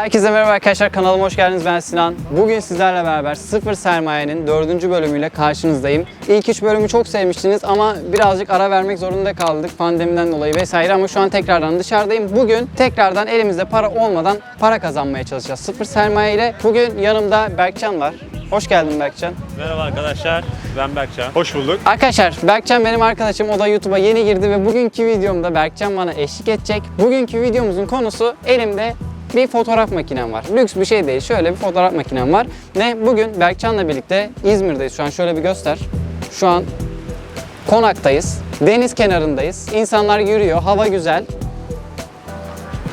Herkese merhaba arkadaşlar kanalıma hoş geldiniz ben Sinan. Bugün sizlerle beraber Sıfır Sermaye'nin 4. bölümüyle karşınızdayım. İlk 3 bölümü çok sevmiştiniz ama birazcık ara vermek zorunda kaldık pandemiden dolayı vesaire ama şu an tekrardan dışarıdayım. Bugün tekrardan elimizde para olmadan para kazanmaya çalışacağız. Sıfır Sermaye ile bugün yanımda Berkcan var. Hoş geldin Berkcan. Merhaba arkadaşlar, ben Berkcan. Hoş bulduk. Arkadaşlar Berkcan benim arkadaşım. O da YouTube'a yeni girdi ve bugünkü videomda Berkcan bana eşlik edecek. Bugünkü videomuzun konusu elimde bir fotoğraf makinem var. Lüks bir şey değil. Şöyle bir fotoğraf makinem var. Ve bugün Berkcan'la birlikte İzmir'deyiz. Şu an şöyle bir göster. Şu an konaktayız. Deniz kenarındayız. İnsanlar yürüyor. Hava güzel.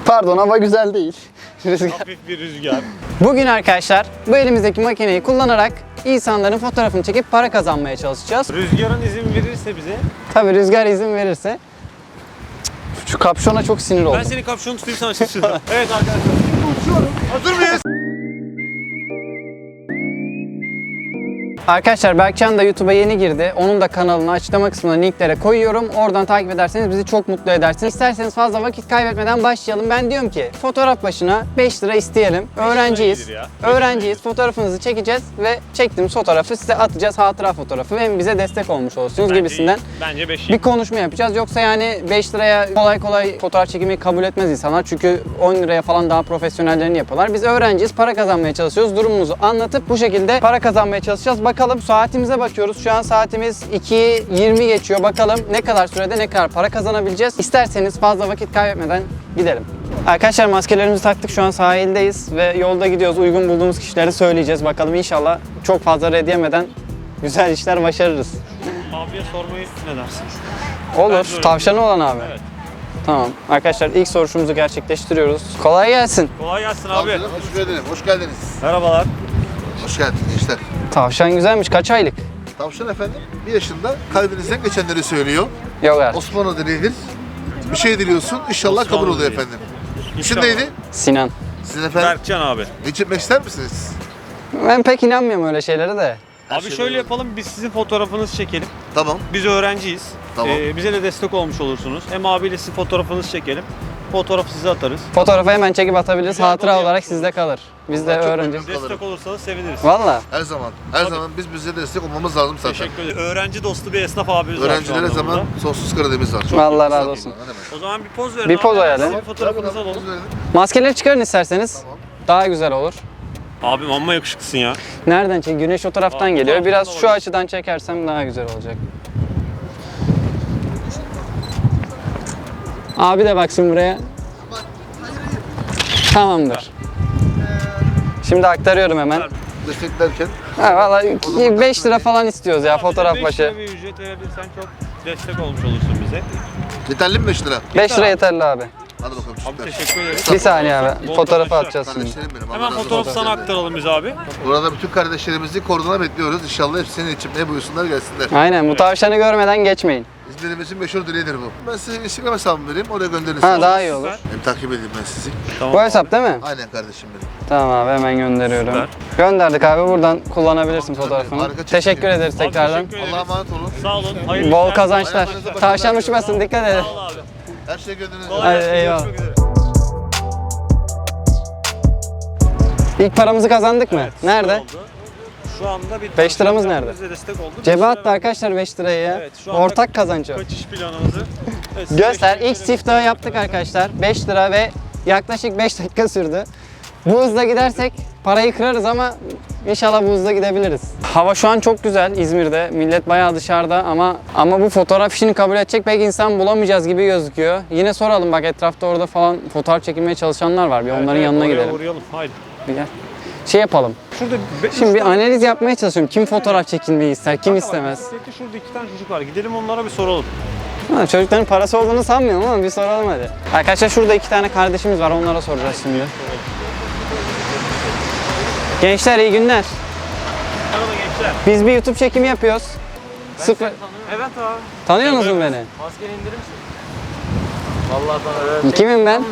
Pardon hava güzel değil. Rüzgar. Hafif bir rüzgar. Bugün arkadaşlar bu elimizdeki makineyi kullanarak insanların fotoğrafını çekip para kazanmaya çalışacağız. Rüzgarın izin verirse bize. Tabii rüzgar izin verirse. Şu kapşona çok sinir oldum. Ben senin kapşonu tutayım sana şaşırdım. evet arkadaşlar. Hazır mıyız? Arkadaşlar Berkcan da YouTube'a yeni girdi. Onun da kanalını açıklama kısmına linklere koyuyorum. Oradan takip ederseniz bizi çok mutlu edersiniz. İsterseniz fazla vakit kaybetmeden başlayalım. Ben diyorum ki fotoğraf başına 5 lira isteyelim. Öğrenciyiz. Öğrenciyiz. Fotoğrafınızı çekeceğiz ve çektiğimiz fotoğrafı size atacağız. Hatıra fotoğrafı. Hem bize destek olmuş olursunuz gibisinden. Bence 5 Bir konuşma yapacağız. Yoksa yani 5 liraya kolay kolay fotoğraf çekimi kabul etmez insanlar. Çünkü 10 liraya falan daha profesyonellerini yapıyorlar. Biz öğrenciyiz, para kazanmaya çalışıyoruz. Durumumuzu anlatıp bu şekilde para kazanmaya çalışacağız. Bakalım saatimize bakıyoruz. Şu an saatimiz 2.20 geçiyor. Bakalım ne kadar sürede ne kadar para kazanabileceğiz. İsterseniz fazla vakit kaybetmeden gidelim. Arkadaşlar maskelerimizi taktık. Şu an sahildeyiz ve yolda gidiyoruz. Uygun bulduğumuz kişileri söyleyeceğiz. Bakalım inşallah çok fazla red yemeden güzel işler başarırız. Abiye sormayı ne dersin? Olur. Tavşanı olan abi. Evet. Tamam. Arkadaşlar ilk soruşumuzu gerçekleştiriyoruz. Kolay gelsin. Kolay gelsin abi. Hoş geldiniz. Hoş geldiniz. Merhabalar. Hoş geldin gençler. Tavşan güzelmiş. Kaç aylık? Tavşan efendim bir yaşında kalbinizden geçenleri söylüyor. Yok artık. Osmanlı dilidir. Bir şey diliyorsun inşallah Osmanlı kabul oluyor dili. efendim. İsim İnşallah. neydi? Sinan. Sizin efendim Berkcan abi. geçirmek ister misiniz? Ben pek inanmıyorum öyle şeylere de. Her abi şey şöyle olur. yapalım, biz sizin fotoğrafınızı çekelim. Tamam. Biz öğrenciyiz. Tamam. Ee, bize de destek olmuş olursunuz. Hem abiyle sizin fotoğrafınızı çekelim. Fotoğrafı size atarız. Fotoğrafı hemen çekip atabiliriz. Güzel Hatıra olarak sizde kalır. Biz de Vallahi çok öğrenci. memnun. Destek olursanız seviniriz. Valla. Her zaman. Her Tabii. zaman biz bize destek olmamız lazım zaten. Teşekkür ederim. Öğrenci dostu bir esnaf abimiz var şu Öğrencilere anda zaman burada. sonsuz Karadeniz'imiz var. Vallahi Sağ razı olsun. Ne demek? O zaman bir poz verin Bir abi. poz ayarlayın. Sizin fotoğrafınızı Tamam, alalım. poz verelim. Maskeleri çıkarın isterseniz. Daha güzel olur. Abim amma yakışıklısın ya. Nereden çek? Güneş o taraftan Aa, bu geliyor. taraftan Biraz da şu olur. açıdan çekersem daha güzel olacak. Abi de baksın buraya. Tamamdır. Şimdi aktarıyorum hemen. Desteklerken Ha valla 5 lira falan istiyoruz ya Abi fotoğraf beş başı. lira bir ücret verebilirsen çok destek olmuş olursun bize. yeterli mi 5 lira? 5 lira yeterli abi. Hadi bakalım Abi çocuklar. teşekkür ederiz. Bir saniye abi. Fotoğrafı atacağız şimdi. Kardeşlerim benim. Allah Hemen razı olsun. sana aktaralım biz abi. Burada bütün kardeşlerimizi kordona bekliyoruz. İnşallah hepsinin içimde buyursunlar gelsinler. Aynen bu tavşanı görmeden geçmeyin. İzmir'imizin meşhur dileğidir bu. Ben size Instagram hesabımı vereyim, oraya gönderirsiniz. Ha daha iyi olur. Hem takip edeyim ben sizi. Bu hesap değil mi? Aynen kardeşim benim. Tamam abi hemen gönderiyorum. Süper. Gönderdik abi buradan kullanabilirsin Tamam, fotoğrafını. harika çekim. Teşekkür ederiz Abi tekrardan. teşekkür ederiz. Allah'a emanet olun. Sağ olun. Hayırlı Bol işler. kazançlar. Bakın. Tavşan uçmasın dikkat edin. Sağ ol abi. Her şey gönlünüzde. Kolay Hadi, gelsin. eyvallah. Görüşmek üzere. İlk paramızı kazandık mı? Nerede? Oldu. Şu anda bir Beş liramız nerede? Bize destek oldu. Cebe Beş attı arkadaşlar 5 lirayı ya. Evet, şu anda Ortak kazanç o. Kaçış planımızı. Evet, Göster. İlk ederim. siftahı yaptık arkadaşlar. 5 lira ve yaklaşık 5 dakika sürdü. Bu hızla gidersek parayı kırarız ama inşallah bu hızla gidebiliriz. Hava şu an çok güzel İzmir'de. Millet bayağı dışarıda ama ama bu fotoğraf işini kabul edecek pek insan bulamayacağız gibi gözüküyor. Yine soralım bak etrafta orada falan fotoğraf çekilmeye çalışanlar var. Bir Evet, onların evet, yanına oraya gidelim. Uğrayalım. Haydi. Bir gel. Şey yapalım. Şurada be- Şimdi bir analiz yapmaya çalışıyorum. Kim fotoğraf çekilmeyi ister, kim Bak, istemez. bisikletli Şurada iki tane çocuk var. Gidelim onlara bir soralım. Ha, çocukların parası olduğunu sanmıyorum ama bir soralım hadi. Arkadaşlar şurada iki tane kardeşimiz var onlara soracağız şimdi. Gençler iyi günler. Merhaba gençler. Biz bir YouTube çekimi yapıyoruz. Sıfır. Evet abi. Tanıyor musun beni? Maskeni indirir misin? Vallahi bana Kimim ben?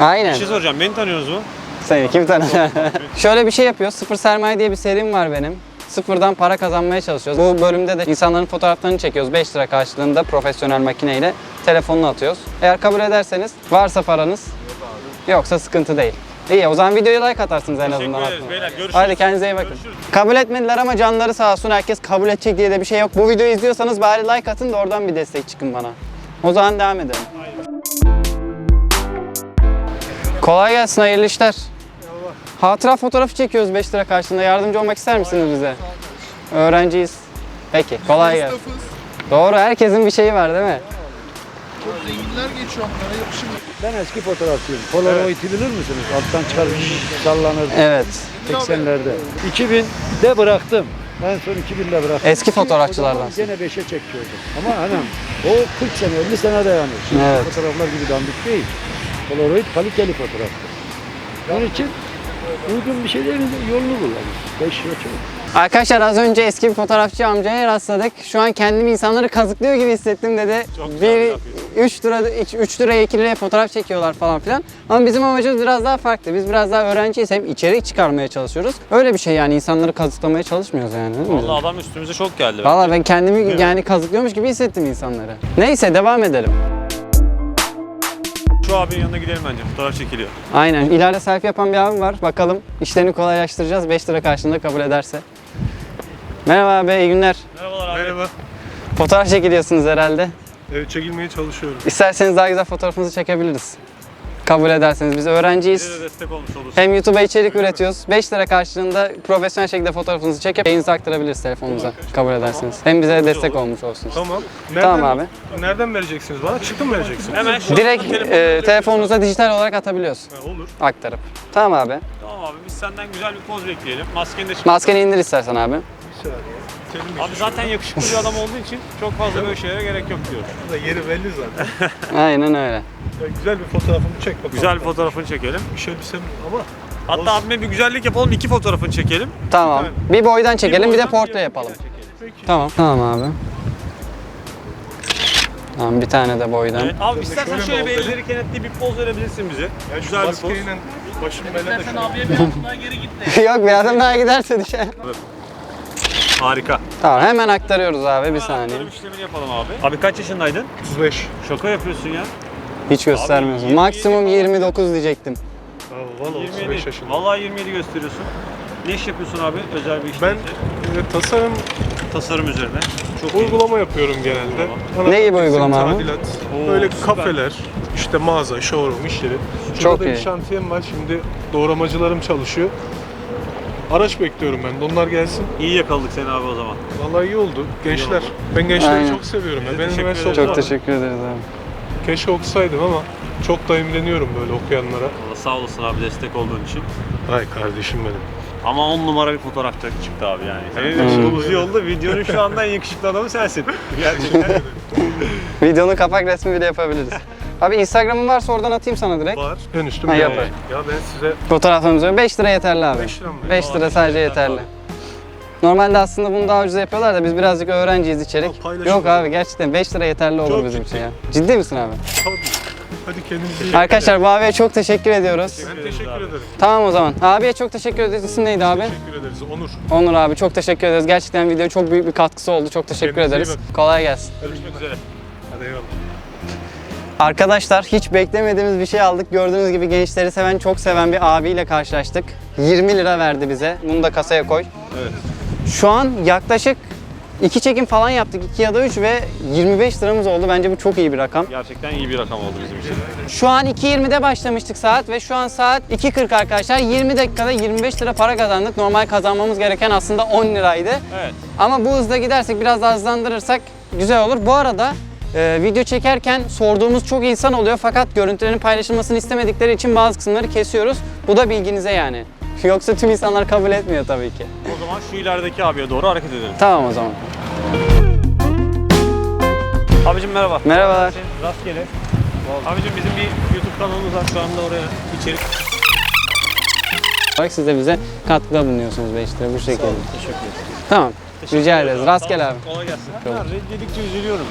Aynen. Bir şey soracağım. Beni tanıyorsunuz mu? Seni kim tanır? Şöyle bir şey yapıyoruz. Sıfır sermaye diye bir serim var benim. Sıfırdan para kazanmaya çalışıyoruz. Bu bölümde de insanların fotoğraflarını çekiyoruz. 5 lira karşılığında profesyonel makineyle telefonunu atıyoruz. Eğer kabul ederseniz varsa paranız yoksa sıkıntı değil. İyi o zaman videoya like atarsınız en Teşekkür azından. ederiz aklıma. beyler. Görüşürüz. Hadi kendinize iyi bakın. Görüşürüz. Kabul etmediler ama canları sağ olsun. Herkes kabul edecek diye de bir şey yok. Bu videoyu izliyorsanız bari like atın da oradan bir destek çıkın bana. O zaman devam edelim. Kolay gelsin, hayırlı işler. Hatıra fotoğrafı çekiyoruz 5 lira karşılığında. Yardımcı olmak ister misiniz bize? Öğrenciyiz. Peki, kolay gelsin. Doğru, herkesin bir şeyi var değil mi? Çok zenginler geçiyor onlara yapışım. Ben eski fotoğrafçıyım. Polaroid'i bilir misiniz? Alttan çıkarmış sallanır Evet. 80'lerde. 2000'de bıraktım. En son 2000'de bıraktım. Eski fotoğrafçılardan. Gene 5'e çekiyordum. Ama hanım o 40 sene 50 sene dayanıyor. Şimdi Evet. fotoğraflar gibi dandik değil. Polaroid kaliteli fotoğraftır. Onun için uygun bir şey değil yolunu kullanır. 5 lira çok. Arkadaşlar az önce eski bir fotoğrafçı amcaya rastladık. Şu an kendimi insanları kazıklıyor gibi hissettim dedi. Çok güzel bir bir laf 3 lira 3 liraya 2 liraya fotoğraf çekiyorlar falan filan. Ama bizim amacımız biraz daha farklı. Biz biraz daha öğrenciyiz hem içerik çıkarmaya çalışıyoruz. Öyle bir şey yani insanları kazıklamaya çalışmıyoruz yani. değil mi? Vallahi adam üstümüze çok geldi. Valla ben kendimi yani kazıklıyormuş gibi hissettim insanları. Neyse devam edelim. Şu abinin yanına gidelim bence. Fotoğraf çekiliyor. Aynen. İleride selfie yapan bir abim var. Bakalım işlerini kolaylaştıracağız. 5 lira karşılığında kabul ederse. Merhaba abi, iyi günler. Merhabalar abi. Merhaba. Fotoğraf çekiliyorsunuz herhalde. Evet çekilmeye çalışıyorum. İsterseniz daha güzel fotoğrafınızı çekebiliriz. Kabul ederseniz. Biz öğrenciyiz. Bize de destek olmuş olursun. Hem YouTube'a içerik üretiyoruz. 5 lira karşılığında profesyonel şekilde fotoğrafınızı çekip yayınıza aktarabiliriz telefonunuza. Kabul ederseniz. Hem bize de destek olmuş olsunuz. Tamam. Tamam abi. Nereden vereceksiniz bana? Çıktı mı vereceksiniz? Hemen şu Direkt anda e, telefonunuza dijital olarak atabiliyoruz. Ha, olur. Aktarıp. Tamam abi. Tamam abi biz senden güzel bir poz bekleyelim. Maskeni de çıkar. Maskeni indir istersen abi. Terim Abi zaten yakışıklı bir adam olduğu için çok fazla böyle şeylere gerek yok diyor. da yeri belli zaten. Aynen öyle. Ya güzel bir fotoğrafımı çek bakalım. Güzel bir fotoğrafını çekelim. İş elbisem ama Hatta abime bir güzellik yapalım. iki fotoğrafını çekelim. Tamam. Bir boydan çekelim bir de boydan, portre bir yapalım. çekelim. Tamam. Tamam abi. Tamam bir tane de boydan. Evet, abi istersen şöyle mi şöyle bir elleri kenetleyip bir poz verebilirsin bize. ya güzel bir poz. maskeyle başım belada şu an. Yok bir adım daha giderse düşer. Harika. Tamam hemen aktarıyoruz abi bir saniye. Aktarım işlemini yapalım abi. Abi kaç yaşındaydın? 35. Şaka yapıyorsun ya. Hiç göstermiyorsun. Abi, Maksimum 29 diyecektim. Ha, valla 35 27. yaşında. Vallahi 27 gösteriyorsun. Ne iş yapıyorsun abi? Özel bir iş Ben e, tasarım tasarım üzerine. Çok iyi. uygulama yapıyorum genelde. Uygulama. Ne gibi uygulama abi? Tadilat. Oo, Böyle süper. kafeler, işte mağaza, showroom işleri. Şurada Çok da bir iyi. şantiyem var. Şimdi doğramacılarım çalışıyor. Araç bekliyorum ben de. Onlar gelsin. İyi yakaladık seni abi o zaman. Vallahi iyi oldu. Gençler. Ben gençleri Aynen. çok seviyorum. Ya. Biz de teşekkür üniversite ederiz. Çok okumadım. teşekkür ederiz abi. Keşke okusaydım ama çok da imreniyorum böyle okuyanlara. Valla sağ olasın abi destek olduğun için. Ay kardeşim benim. Ama on numara bir fotoğraf çıktı abi yani. Senin Hmm. yaşadığımız yolda videonun şu anda en yakışıklı adamı sensin. Gerçekten. Videonun kapak resmi bile yapabiliriz. Abi Instagram'ın varsa oradan atayım sana direkt. Var. En üstüm Ha, ya. yapar. Ya ben size Fotoğraflarımızı 5 lira yeterli abi. 5 lira mı? 5 lira sadece yeterli. Normalde aslında bunu daha ucuz yapıyorlar da biz birazcık öğrenciyiz içerik. Yok olur. abi gerçekten 5 lira yeterli olur Çok bizim ciddi. için ya. Ciddi misin abi? Tabii. Hadi kendinize Arkadaşlar bu abiye çok teşekkür ediyoruz. bakın. Ben teşekkür ederim. Tamam o zaman. Abiye çok teşekkür ederiz. İsim neydi abi? Teşekkür ederiz. Onur. Onur abi çok teşekkür ederiz. Gerçekten videoya çok büyük bir katkısı oldu. Çok teşekkür Kendinize ederiz. Kolay gelsin. Görüşmek üzere. Hadi eyvallah. Arkadaşlar hiç beklemediğimiz bir şey aldık. Gördüğünüz gibi gençleri seven, çok seven bir abiyle karşılaştık. 20 lira verdi bize. Bunu da kasaya koy. Evet. Şu an yaklaşık iki çekim falan yaptık. 2 ya da 3 ve 25 liramız oldu. Bence bu çok iyi bir rakam. Gerçekten iyi bir rakam oldu bizim için. Şu an 2.20'de başlamıştık saat ve şu an saat 2.40 arkadaşlar. 20 dakikada 25 lira para kazandık. Normal kazanmamız gereken aslında 10 liraydı. Evet. Ama bu hızda gidersek biraz daha hızlandırırsak güzel olur. Bu arada e, video çekerken sorduğumuz çok insan oluyor fakat görüntülerin paylaşılmasını istemedikleri için bazı kısımları kesiyoruz. Bu da bilginize yani. Yoksa tüm insanlar kabul etmiyor tabii ki. O zaman şu ilerideki abiye doğru hareket edelim. Tamam o zaman. Abicim merhaba. Merhabalar. Rastgele. Abicim bizim bir YouTube kanalımız var şu anda oraya içerik Bak siz de bize katkıda bulunuyorsunuz be işte bu şekilde. Teşekkür ederim. Tamam. Rica ederiz. Rastgele abi. Kolay gelsin. Ya reddedikçe üzülüyorum.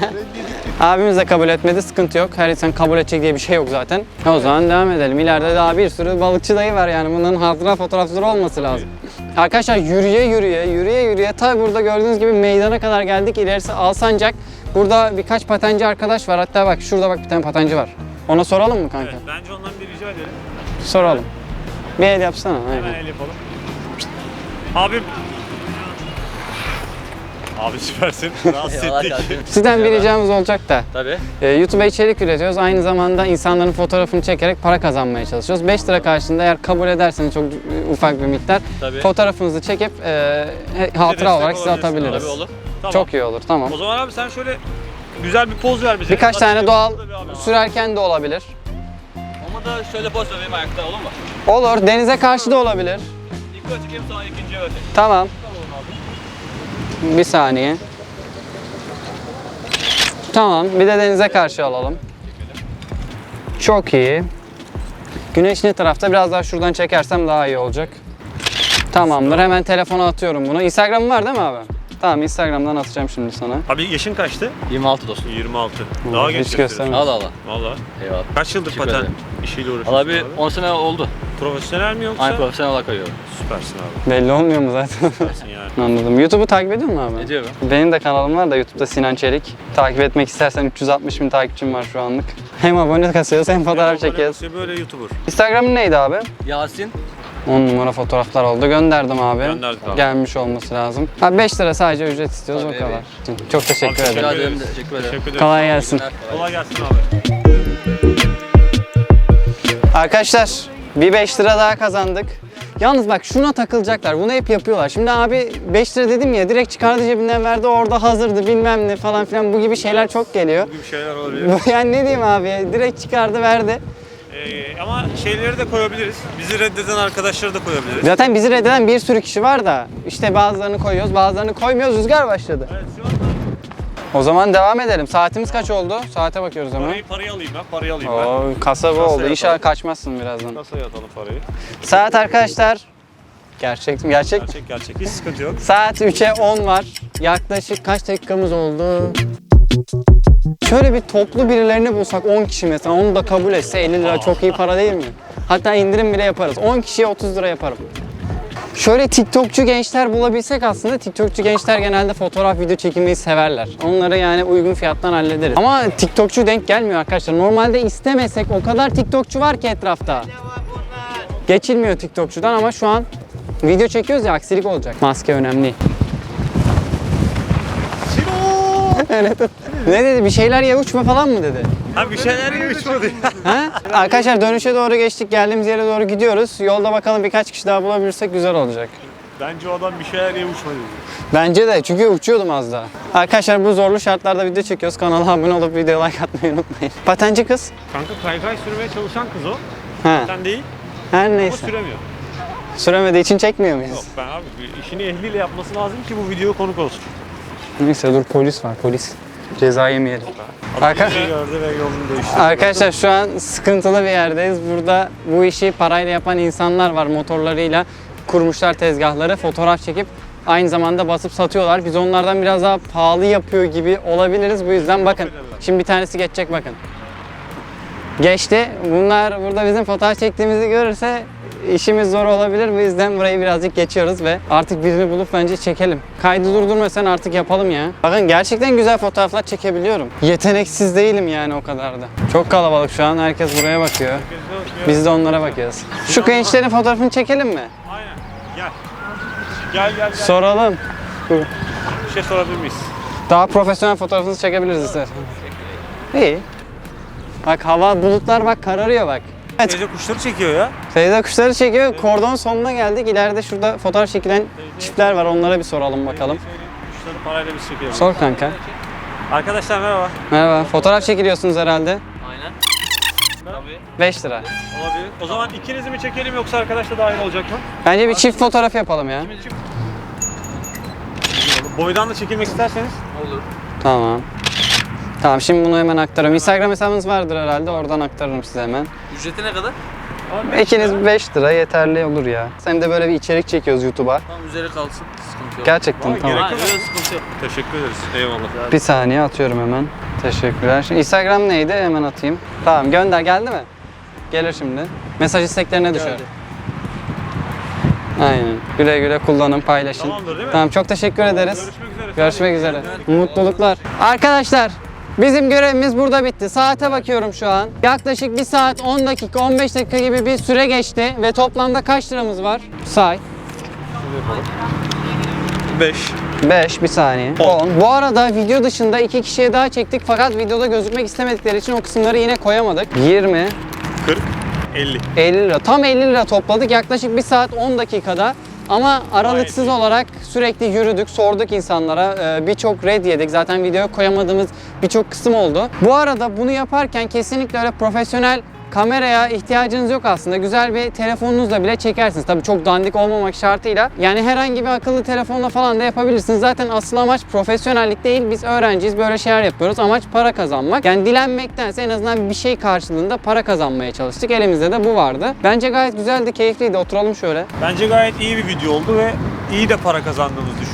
Abimiz de kabul etmedi. Sıkıntı yok. Her insan kabul edecek diye bir şey yok zaten. O zaman devam edelim. İleride daha bir sürü balıkçı dayı var yani. Bunların hatıra fotoğrçıları olması lazım. Arkadaşlar yürüye yürüye, yürüye yürüye tabi burada gördüğünüz gibi meydana kadar geldik. İlerisi Alsancak. Burada birkaç patenci arkadaş var. Hatta bak şurada bak bir tane patenci var. Ona soralım mı kanka? Evet, bence ondan bir rica edelim. Soralım. Bir el yapsana. Hemen Aynen. el yapalım. Abim. Abi süpersin. Rahatsız Eyvallah ettik. kardeşim. Sizden bir ricamız olacak da. Tabii. Ee, YouTube'a içerik üretiyoruz. Aynı zamanda insanların fotoğrafını çekerek para kazanmaya çalışıyoruz. 5 lira karşılığında eğer kabul ederseniz çok e, ufak bir miktar Tabii. fotoğrafınızı çekip e, he- hatıra olarak size olabilirsin. atabiliriz. Tabii olur. Tamam. Çok iyi olur. Tamam. O zaman abi sen şöyle güzel bir poz ver bize. Birkaç Zaten tane doğal bir abi var. sürerken de olabilir. Ama da şöyle poz vereyim ayakta olur mu? Olur. Denize karşı da olabilir. İlk ölçekeyim sonra ikinci ölçek. Tamam. Bir saniye. Tamam. Bir de denize karşı alalım. Çok iyi. Güneş ne tarafta? Biraz daha şuradan çekersem daha iyi olacak. Tamamdır. Hemen telefona atıyorum bunu. Instagram'ın var değil mi abi? Tamam Instagram'dan atacağım şimdi sana. Abi yaşın kaçtı? 26 dostum. 26. Oo, Daha hiç genç göstermez. Allah Allah. Valla. Eyvallah. Kaç yıldır Teşekkür paten ederim. işiyle uğraşıyorsun Valla bir abi? 10 sene oldu. Profesyonel mi yoksa? Aynı profesyonel olarak arıyorum. Süpersin abi. Belli olmuyor mu zaten? Süpersin yani. Anladım. YouTube'u takip ediyor musun abi? Ediyorum. Benim de kanalım var da YouTube'da Sinan Çelik. Takip etmek istersen 360 bin takipçim var şu anlık. Hem abone kasıyoruz hem fotoğraf çekiyoruz. Böyle YouTuber. Instagram'ın neydi abi? Yasin. 10 numara fotoğraflar oldu. Gönderdim abi. Gönderdik abi. Gelmiş olması lazım. Abi 5 lira sadece ücret istiyoruz Tabii, o kadar. Çok teşekkür ederim. Rica ederiz. ederim. Teşekkür ederim. Teşekkür ederim. Kolay gelsin. Kolay gelsin abi. Arkadaşlar bir 5 lira daha kazandık. Yalnız bak şuna takılacaklar. Bunu hep yapıyorlar. Şimdi abi 5 lira dedim ya direkt çıkardı cebinden verdi orada hazırdı bilmem ne falan filan bu gibi şeyler çok geliyor. Bu gibi şeyler olabilir. yani ne diyeyim abi direkt çıkardı verdi. Ee, ama şeyleri de koyabiliriz. Bizi reddeden arkadaşları da koyabiliriz. Zaten bizi reddeden bir sürü kişi var da işte bazılarını koyuyoruz bazılarını koymuyoruz rüzgar başladı. Evet, O zaman devam edelim. Saatimiz kaç oldu? Saate bakıyoruz hemen. parayı, parayı alayım ben, parayı alayım ben. Oo, kasaba Kasaya oldu. atalım. İnşallah kaçmazsın birazdan. Kasaya atalım parayı. Saat arkadaşlar gerçek mi? Gerçek. Gerçek gerçek, hiç sıkıntı yok. Saat 3'e 10 var. Yaklaşık kaç dakikamız oldu? Şöyle bir toplu birilerini bulsak 10 kişi mesela onu da kabul etse 50 lira çok iyi para değil mi? Hatta indirim bile yaparız. 10 kişiye 30 lira yaparım. Şöyle TikTokçu gençler bulabilsek aslında TikTokçu gençler genelde fotoğraf video çekmeyi severler. Onları yani uygun fiyattan hallederiz. Ama TikTokçu denk gelmiyor arkadaşlar. Normalde istemesek o kadar TikTokçu var ki etrafta. Geçilmiyor TikTokçudan ama şu an video çekiyoruz ya aksilik olacak. Maske önemli. Evet. ne dedi? Bir şeyler ye uçma falan mı dedi? Ha bir şeyler gibi uçmadı. Ha? Arkadaşlar dönüşe doğru geçtik. Geldiğimiz yere doğru gidiyoruz. Yolda bakalım birkaç kişi daha bulabilirsek güzel olacak. Bence o adam bir şeyler diye uçmadı. Bence de çünkü uçuyordum az daha. Arkadaşlar bu zorlu şartlarda video çekiyoruz. Kanala abone olup video like atmayı unutmayın. Patenci kız. Kanka kaykay sürmeye çalışan kız o. Ha. Sen değil Her ama neyse. süremiyor. Süremediği için çekmiyor muyuz? Yok ben abi işini ehliyle yapması lazım ki bu video konuk olsun. Neyse dur polis var polis. Ceza yemeyelim. Arka- Bizi gördü ve yolunu değiştirdi. Arkadaşlar şu an sıkıntılı bir yerdeyiz. Burada bu işi parayla yapan insanlar var motorlarıyla kurmuşlar tezgahları fotoğraf çekip aynı zamanda basıp satıyorlar. Biz onlardan biraz daha pahalı yapıyor gibi olabiliriz. Bu yüzden bakın. Şimdi bir tanesi geçecek bakın. Geçti. Bunlar burada bizim fotoğraf çektiğimizi görürse işimiz zor olabilir. Bu yüzden burayı birazcık geçiyoruz ve artık birini bulup bence çekelim. Kaydı durdurmasan artık yapalım ya. Bakın gerçekten güzel fotoğraflar çekebiliyorum. Yeteneksiz değilim yani o kadar da. Çok kalabalık şu an. Herkes buraya bakıyor. Biz de onlara bakıyoruz. Şu gençlerin fotoğrafını çekelim mi? Aynen. Gel. Gel gel gel. Soralım. Bir şey sorabilir miyiz? Daha profesyonel fotoğrafınızı çekebiliriz istersen. İyi. Bak hava bulutlar bak kararıyor bak. Evet. Teyze kuşları çekiyor ya. Teyze kuşları çekiyor. Kordon sonuna geldik. İleride şurada fotoğraf çekilen çiftler var. Onlara bir soralım bakalım. Kuşları parayla biz çekiyoruz. Sor kanka. Arkadaşlar merhaba. Merhaba. Fotoğraf çekiliyorsunuz herhalde. Aynen. Tabii. 5 lira. Olabilir. O zaman ikinizi mi çekelim yoksa arkadaş da dahil olacak mı? Bence bir çift fotoğraf yapalım ya. Boydan da çekilmek isterseniz. Olur. Tamam. Tamam şimdi bunu hemen aktarıyorum. Instagram hesabınız vardır herhalde. Oradan aktarırım size hemen. Ücreti ne kadar? İkiniz 5 lira yeterli olur ya. Sen de böyle bir içerik çekiyoruz YouTube'a. Tamam üzeri kalsın. Sıkıntı yok. Gerçekten Vallahi tamam. gerek Ha, yok. sıkıntı yok. Teşekkür ederiz. Eyvallah. Bir saniye atıyorum hemen. Teşekkürler. Şimdi Instagram neydi? Hemen atayım. Tamam gönder. Geldi mi? Gelir şimdi. Mesaj isteklerine düşer. Geldi. Aynen. Güle güle kullanın, paylaşın. Tamamdır değil mi? Tamam çok teşekkür ederiz. Görüşmek üzere. Görüşmek üzere. Mutluluklar. Arkadaşlar Bizim görevimiz burada bitti. Saate bakıyorum şu an. Yaklaşık 1 saat 10 dakika 15 dakika gibi bir süre geçti ve toplamda kaç liramız var? Say. 5. 5 bir saniye. On. 10. Bu arada video dışında iki kişiye daha çektik fakat videoda gözükmek istemedikleri için o kısımları yine koyamadık. 20, 40. 50. 50 lira. Tam 50 lira topladık yaklaşık 1 saat 10 dakikada. Ama aralıksız olarak sürekli yürüdük, sorduk insanlara. Ee, Birçok red yedik. Zaten videoya koyamadığımız birçok kısım oldu. Bu arada bunu yaparken kesinlikle öyle profesyonel kameraya ihtiyacınız yok aslında. Güzel bir telefonunuzla bile çekersiniz. Tabii çok dandik olmamak şartıyla. Yani herhangi bir akıllı telefonla falan da yapabilirsiniz. Zaten asıl amaç profesyonellik değil. Biz öğrenciyiz. Böyle şeyler yapıyoruz. Amaç para kazanmak. Yani dilenmektense en azından bir şey karşılığında para kazanmaya çalıştık. Elimizde de bu vardı. Bence gayet güzeldi, keyifliydi. Oturalım şöyle. Bence gayet iyi bir video oldu ve iyi de para kazandığımızı düşünüyorum.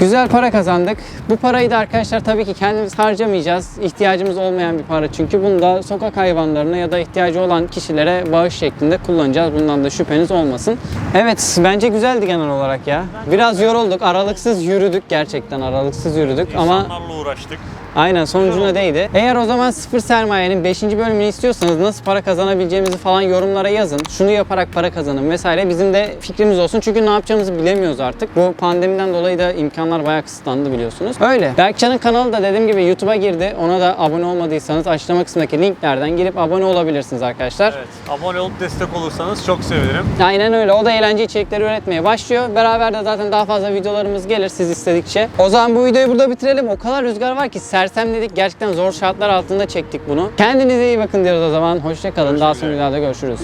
Güzel para kazandık. Bu parayı da arkadaşlar tabii ki kendimiz harcamayacağız. İhtiyacımız olmayan bir para çünkü bunu da sokak hayvanlarına ya da ihtiyacı olan kişilere bağış şeklinde kullanacağız. Bundan da şüpheniz olmasın. Evet bence güzeldi genel olarak ya. Biraz yorulduk. Aralıksız yürüdük gerçekten aralıksız yürüdük ama İnsanlarla uğraştık. Aynen sonucuna değdi. Eğer o zaman sıfır sermayenin 5. bölümünü istiyorsanız nasıl para kazanabileceğimizi falan yorumlara yazın. Şunu yaparak para kazanın vesaire. Bizim de fikrimiz olsun. Çünkü ne yapacağımızı bilemiyoruz artık. Bu pandemiden dolayı da imkanlar bayağı kısıtlandı biliyorsunuz. Öyle. Berkcan'ın kanalı da dediğim gibi YouTube'a girdi. Ona da abone olmadıysanız açıklama kısmındaki linklerden girip abone olabilirsiniz arkadaşlar. Evet. Abone olup destek olursanız çok sevinirim. Aynen öyle. O da eğlence içerikleri üretmeye başlıyor. Beraber de zaten daha fazla videolarımız gelir siz istedikçe. O zaman bu videoyu burada bitirelim. O kadar rüzgar var ki sersemledik. Gerçekten zor şartlar altında çektik bunu. Kendinize iyi bakın diyoruz o zaman. Hoşça kalın. Daha sonra videoda görüşürüz.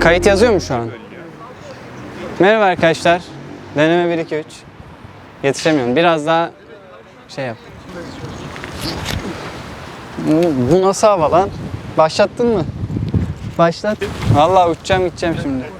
Kayıt yazıyor mu şu an? Merhaba arkadaşlar. Deneme 1 2 3. Yetişemiyorum. Biraz daha şey yap. Bu nasıl hava lan? Başlattın mı? Başlat. Vallahi uçacağım gideceğim şimdi.